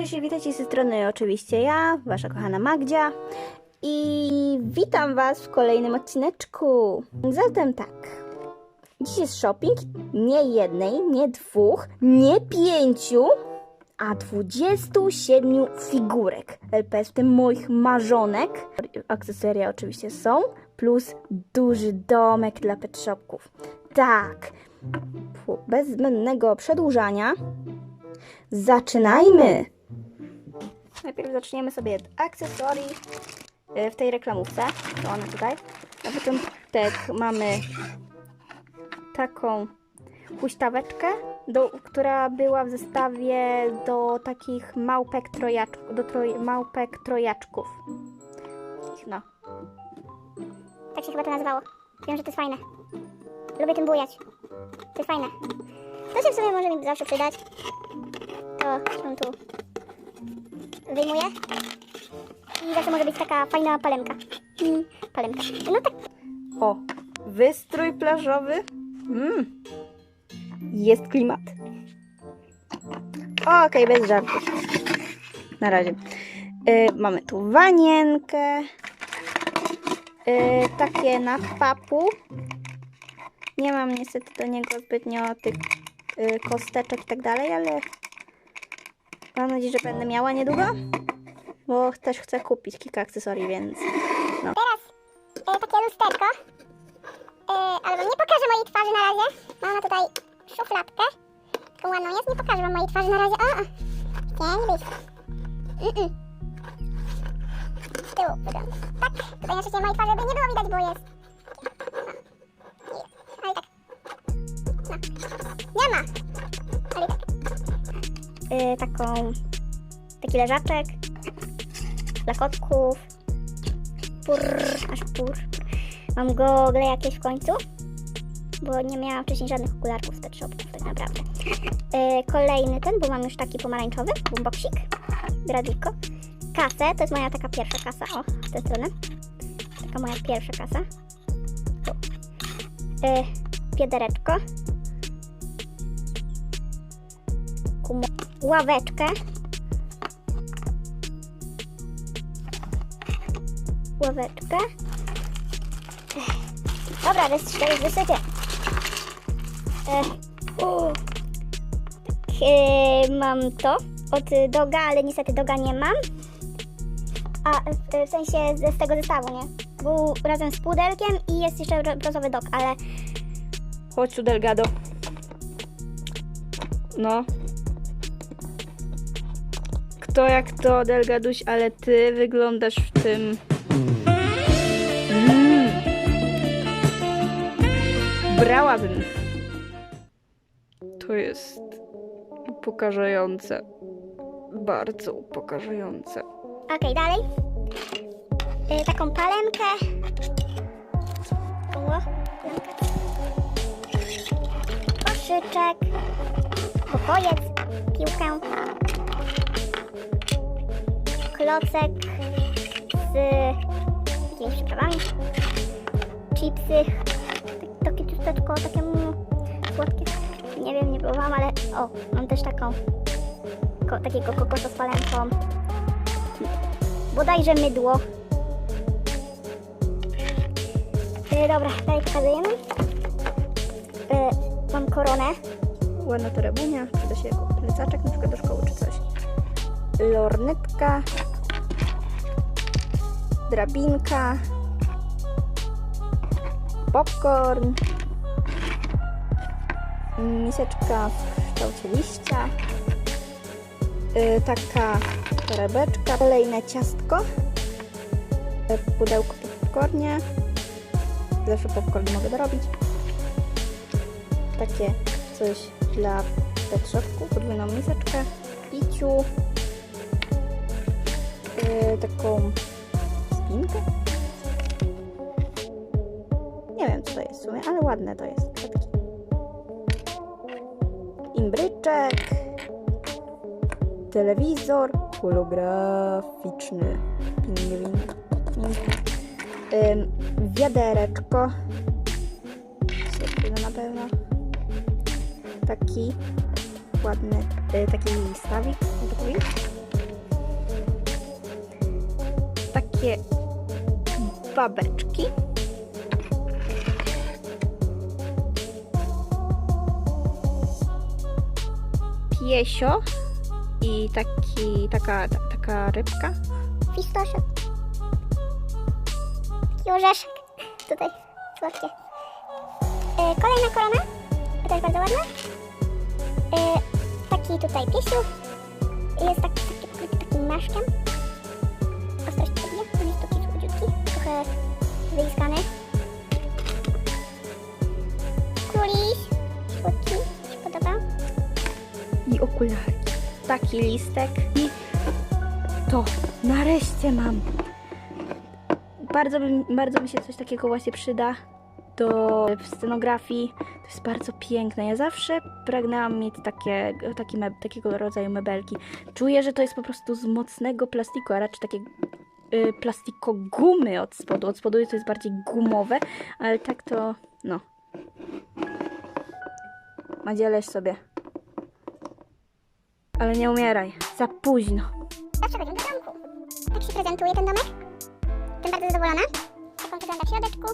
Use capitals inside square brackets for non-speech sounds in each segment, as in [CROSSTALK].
cześć witajcie z strony oczywiście ja, wasza kochana Magdzia i witam was w kolejnym odcineczku. Zatem tak, dziś jest shopping nie jednej, nie dwóch, nie pięciu, a 27 figurek LPS, w tym moich marzonek. Akcesoria oczywiście są, plus duży domek dla pet shopków. Tak, bez zbędnego przedłużania, zaczynajmy! Najpierw zaczniemy sobie od akcesorii y, w tej reklamówce. To one tutaj. Na początek mamy taką huśtaweczkę, do, która była w zestawie do takich małpek trojaczków, do troj, małpek trojaczków. No. Tak się chyba to nazywało. Wiem, że to jest fajne. Lubię tym bujać. To jest fajne. To się w sumie może mi zawsze przydać. To się tu wyjmuję. I zawsze może być taka fajna palemka. Mm, palemka. No tak. O, wystrój plażowy. Mm. Jest klimat. Okej, bez żartów. Na razie. Y, mamy tu wanienkę. Y, takie na papu. Nie mam niestety do niego zbytnio tych y, kosteczek i tak dalej, ale mam nadzieję, że będę miała niedługo. Bo też chcę kupić kilka akcesorii, więc no. Teraz e, takie lusterko. E, ale nie pokażę mojej twarzy na razie. Mam tutaj szufladkę. Taką ładną jest. Nie pokażę wam mojej twarzy na razie. O, o. Chciałem być. Mm-mm. Z tyłu wygląda. Tak. Tutaj na szczęście mojej twarzy by nie było widać, bo jest. Taką, taki leżaczek dla kotków. Aż purr. Mam gogle jakieś w końcu, bo nie miałam wcześniej żadnych okularków z pet tak naprawdę. Y, kolejny ten, bo mam już taki pomarańczowy, boomboxik, radiko. Kasę, to jest moja taka pierwsza kasa, o, w tę stronę. Taka moja pierwsza kasa. Tu. Y, wiadereczko. Kumo- ławeczkę. Ławeczkę. Dobra, to jest, wysokie. Tak, e, mam to od doga, ale niestety doga nie mam. A w, w sensie z, z tego zestawu, nie? Był razem z pudelkiem i jest jeszcze brązowy dog, ale Chodź tu, Delgado. No. Kto jak to, Delgaduś, ale ty wyglądasz w tym... Mm. Brałabym. To jest upokarzające. Bardzo upokarzające. Okej, dalej. Y, taką palemkę. O. Koszyczek. Pokojec. Piłkę. Klocek z jakimiś przyprawami. Chipsy. Tak- Takie ciasteczko, takie mm, słodkie. Nie wiem, nie próbowałam, ale o, mam też taką ko, takiego kokosa z palemką bodajże mydło. E, dobra, dalej pokazujemy. E, mam koronę. ładna torebunia, przyda się jako plecaczek na przykład do szkoły czy coś. Lornetka, drabinka, popcorn, miseczka w kształcie liścia, y, taka torebeczka, kolejne ciastko, y, pudełko po popcornie, zawsze popcorn mogę dorobić. Takie coś dla pet shopku, podwójną miseczkę, piciu, yy, taką nie wiem, co to jest w sumie, ale ładne to jest. Imbryczek. Telewizor holograficzny. Ym, wiadereczko. Na pewno. Taki ładny, y, taki stawik. Takie babeczki. Piesio i taki, taka, ta, taka rybka. Fistoszek. Taki orzeszek. Tutaj słodkie. E, kolejna korona. Też bardzo ładna. E, taki tutaj piesiu. Jest taki, taki pokryty takim maszkiem. Ostrość sobie. On jest taki chudziutki. Trochę wyiskany. Króliś. Słodki. Mi się podoba. i okulary. Taki listek i to nareszcie mam. Bardzo, bym, bardzo mi się coś takiego właśnie przyda do scenografii. To jest bardzo piękne. Ja zawsze pragnęłam mieć takie, meb, takiego rodzaju mebelki. Czuję, że to jest po prostu z mocnego plastiku, a raczej takie y, plastikogumy od spodu. Od spodu to jest bardziej gumowe, ale tak to no. Madzieleś sobie. Ale nie umieraj. Za późno. A przechodzimy do domku. Tak się prezentuje ten domek. Jestem bardzo zadowolona. Jak on wygląda w środeczku.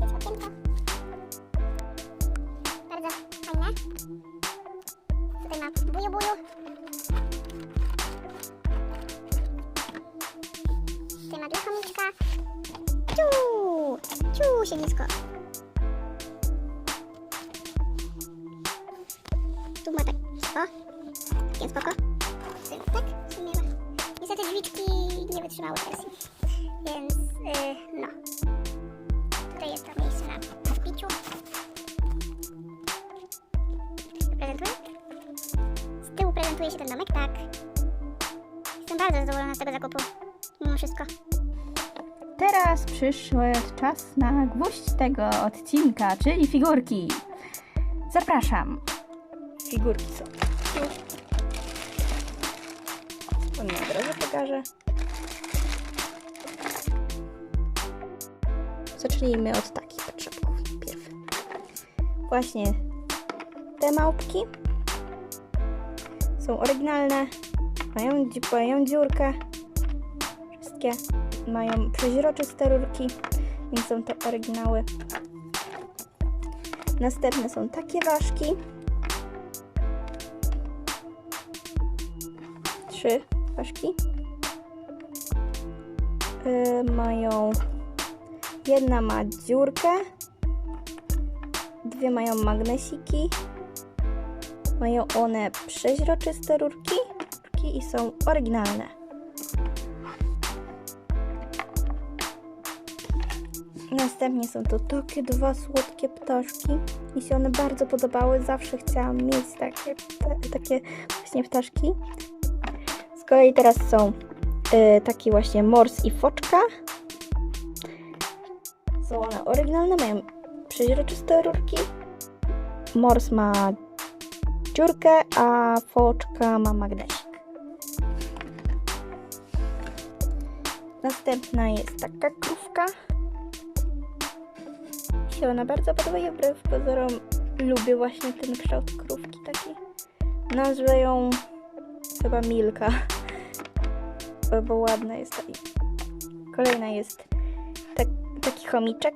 Jest okienko. Bardzo fajne. Tutaj ma buju buju. Ciu! Ciu, siedlisko. Tu ma tak, o, takie spoko. Tak, w sumie ma. Niestety drzwiczki nie wytrzymały presji. Więc, yy, no. Tutaj jest to miejsce na piciu. Prezentuje? Z tyłu prezentuje się ten domek, tak. Jestem bardzo zadowolona z tego zakupu. Mimo wszystko. Teraz przyszedł czas na gwóźdź tego odcinka, czyli figurki. Zapraszam. Figurki są. Mi od razu pokażę. Zacznijmy od takich potrzebków. Pierw. Właśnie te małpki są oryginalne. Mają, mają dziurkę. Wszystkie mają przeźroczyste rurki, więc są to oryginały. Następne są takie ważki. trzy ważki. Yy, mają. Jedna ma dziurkę, dwie mają magnesiki. Mają one przeźroczyste rurki, rurki i są oryginalne. Następnie są to takie dwa słodkie ptaszki. Mi się one bardzo podobały. Zawsze chciałam mieć takie, te, takie właśnie ptaszki. Z kolei teraz są y, taki właśnie mors i foczka. Są one oryginalne, mają przeźroczyste rurki. Mors ma dziurkę, a foczka ma magnesik. Następna jest taka krówka. Się ona bardzo podoba i wbrew pozorom lubię właśnie ten kształt krówki taki. Nazwę ją chyba Milka, bo- ładna jest. ta- Kolejna jest tak, taki chomiczek.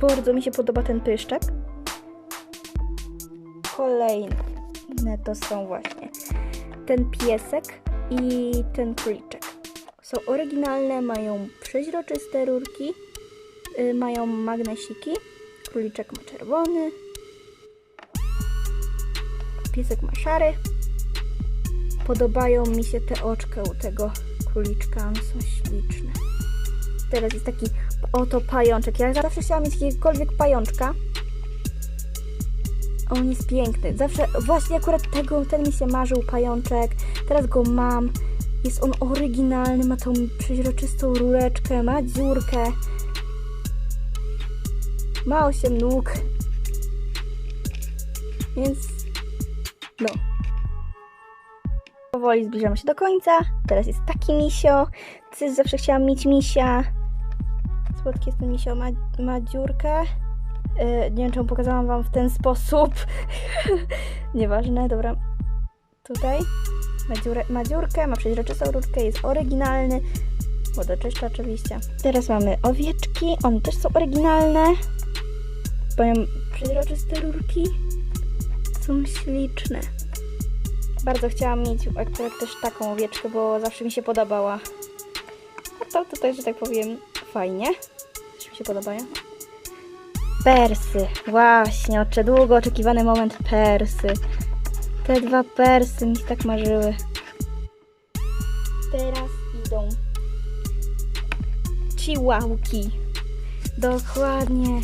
Bardzo mi się podoba ten pyszczek. Kolejne to są właśnie ten piesek i ten króliczek. Są oryginalne, mają przeźroczyste rurki, mają magnesiki. Króliczek ma czerwony, piesek ma szary. Podobają mi się te oczka u tego króliczka, one są śliczne. Teraz jest taki oto pajączek. Ja zawsze chciałam mieć jakiegokolwiek pajączka. On jest piękny. Zawsze, właśnie akurat tego, ten mi się marzył pajączek. Teraz go mam. Jest on oryginalny, ma tą przeźroczystą rureczkę, ma dziurkę. Ma 8 nóg. Więc, no. Powoli zbliżamy się do końca. Teraz jest taki misio. Ty zawsze chciałam mieć misia. Słodki jest ten misio, ma, ma dziurkę. Yy, nie wiem, czemu pokazałam wam w ten sposób. [LAUGHS] Nieważne, dobra. Tutaj. Ma, dziurę, ma dziurkę, ma przeźroczystą rurkę, jest oryginalny. Wodoczyszcza oczywiście. Teraz mamy owieczki, one też są oryginalne. Mają przeźroczyste rurki. Są śliczne. Bardzo chciałam mieć akurat też taką owieczkę, bo zawsze mi się podobała. A to tutaj, że tak powiem, fajnie. Też mi się podobają. Persy. Właśnie, oczy długo oczekiwany moment persy. Te dwa persy mi tak marzyły. Teraz idą chihuałki. Dokładnie.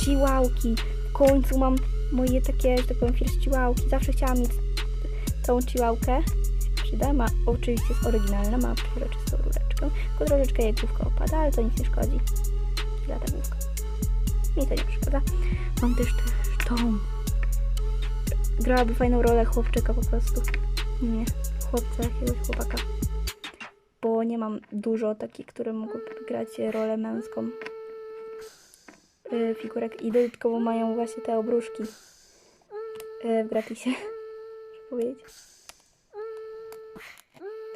Chihuałki. W końcu mam moje takie, że tak powiem, first chihuałki. Zawsze chciałam mieć tą chihuałkę. Przyda. Ma, oczywiście jest oryginalna, ma przezroczystą rureczkę. Tylko troszeczkę jej główka opada, ale to nic nie szkodzi. Lata główka. Mi to nie przeszkadza. Mam też, też tą. Grałaby fajną rolę chłopczyka po prostu. Nie, chłopca, jakiegoś chłopaka. Bo nie mam dużo takich, które mogłyby grać rolę męską. Yy, figurek. I dodatkowo mają właśnie te obruszki. Yy, w gratisie. Muszę [LAUGHS] powiedzieć.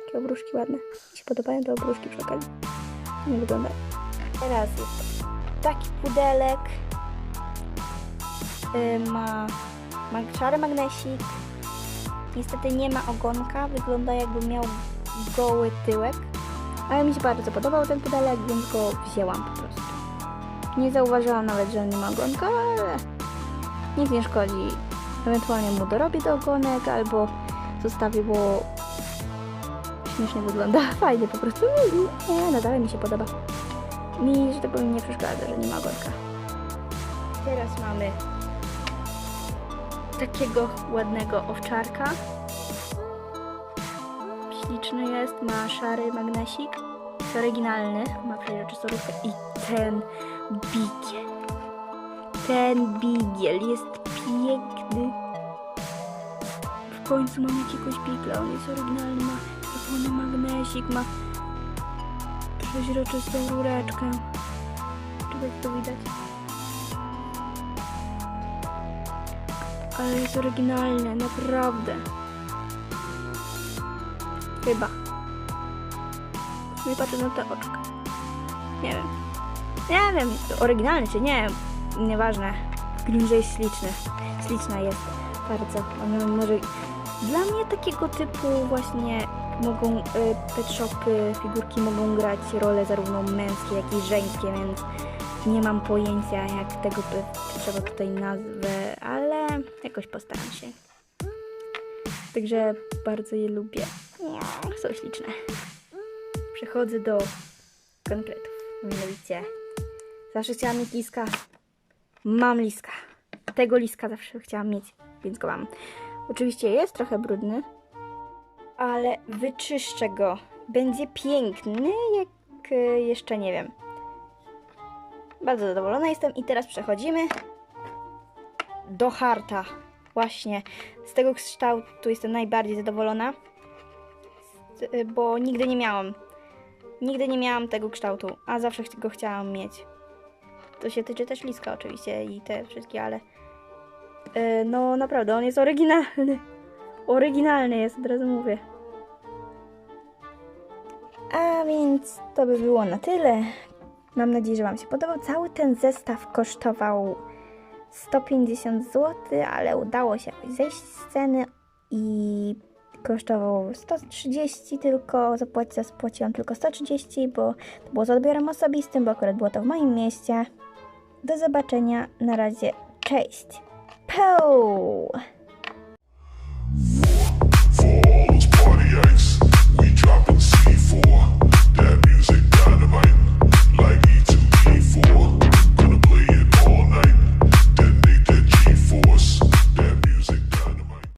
Takie obruszki ładne. Mi się podobają te obruszki przy okazji. Nie wyglądają. Teraz jest taki pudelek. Y, ma, ma szary magnesik. Niestety nie ma ogonka, wygląda jakby miał goły tyłek. Ale mi się bardzo podobał ten pudelek, więc go wzięłam. Nie zauważyłam nawet, że nie ma ogonka, ale nic nie szkodzi. Ewentualnie mu dorobię do ogonek albo zostawię, bo śmiesznie wygląda. [LAUGHS] Fajnie po prostu. Nie, nadal mi się podoba. Mi, że tak powiem, nie przeszkadza, że nie ma ogonka. Teraz mamy takiego ładnego owczarka. Śliczny jest, ma szary magnesik. Jest oryginalny, ma przejrzystą rurkę i ten bigiel. Ten bigiel jest piękny. W końcu mam jakiegoś bigla, on jest oryginalny, ma czerwony magnesik, ma przeźroczystą rureczkę. Czy to widać? Ale jest oryginalne, naprawdę. Chyba. Nie patrzę na te oczka. Nie wiem. Nie wiem, oryginalny czy nie, nieważne. Gruncie jest śliczny. Śliczna jest bardzo. Ona może... Dla mnie takiego typu właśnie mogą y, pet shopy, figurki mogą grać role zarówno męskie, jak i żeńskie, więc nie mam pojęcia jak tego trzeba tutaj nazwę, ale jakoś postaram się. Także bardzo je lubię. Są śliczne. Przechodzę do konkretów. Mianowicie zawsze chciałam mieć liska. Mam liska. Tego liska zawsze chciałam mieć, więc go mam. Oczywiście jest trochę brudny, ale wyczyszczę go. Będzie piękny, jak y, jeszcze nie wiem. Bardzo zadowolona jestem i teraz przechodzimy do harta. Właśnie z tego kształtu jestem najbardziej zadowolona, y, bo nigdy nie miałam. Nigdy nie miałam tego kształtu, a zawsze go chciałam mieć. To się tyczy też liska oczywiście i te wszystkie, ale y, no naprawdę on jest oryginalny. Oryginalny jest, od razu mówię. A więc to by było na tyle. Mam nadzieję, że Wam się podobał. Cały ten zestaw kosztował 150 zł, ale udało się jakoś zejść z ceny i kosztował 130 tylko, zapłaci, zapłaciłam tylko 130, bo to było z odbiorem osobistym, bo akurat było to w moim mieście. Do zobaczenia, na razie, cześć! Pow!